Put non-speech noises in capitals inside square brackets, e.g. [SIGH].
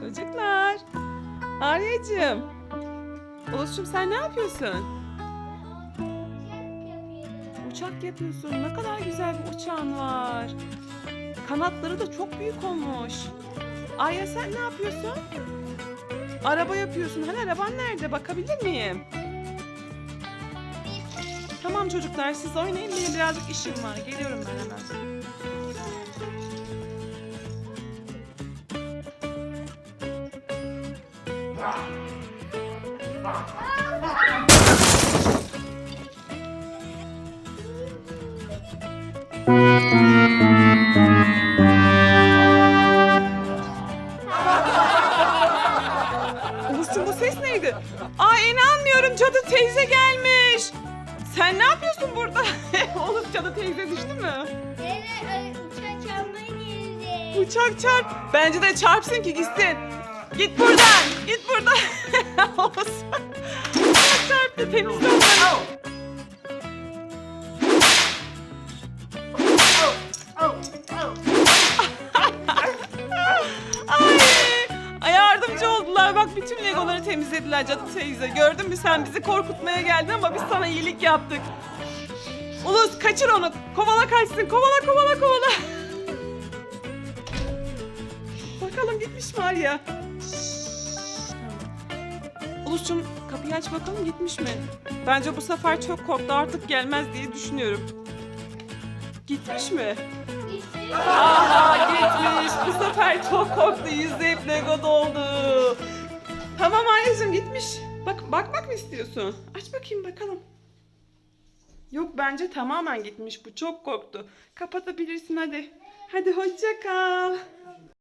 Çocuklar. Arya'cığım. Oğuzcum sen ne yapıyorsun? Uçak yapıyorsun. Ne kadar güzel bir uçağın var. Kanatları da çok büyük olmuş. Arya sen ne yapıyorsun? Araba yapıyorsun. Hani araban nerede? Bakabilir miyim? Tamam çocuklar siz oynayın. Benim birazcık işim var. Geliyorum ben hemen. Oğuzcum bu ses neydi? Aa inanmıyorum cadı teyze gelmiş. Sen ne yapıyorsun burada? [LAUGHS] Oğuz cadı teyze düştü mü? Evet, uçak geldi. Uçak çarp. Bence de çarpsın ki gitsin. Git buradan. Git buradan. [LAUGHS] Uçak çarptı temizle onları. [LAUGHS] Ay yardımcı oldular. Bak bütün legoları temizlediler cadı teyze. Gördün mü sen bizi korkutmaya geldin ama biz sana iyilik yaptık. Ulus kaçır onu. Kovala kaçsın. Kovala kovala kovala. Bakalım gitmiş mi Arya? Ulus'cum kapıyı aç bakalım gitmiş mi? Bence bu sefer çok korktu artık gelmez diye düşünüyorum. Gitmiş mi? Aha gitmiş. Bu sefer çok korktu. Yüzü hep Lego doldu. Tamam Arya'cığım gitmiş. Bak bakmak mı istiyorsun? Aç bakayım bakalım. Yok bence tamamen gitmiş bu. Çok korktu. Kapatabilirsin hadi. Hadi hoşça kal.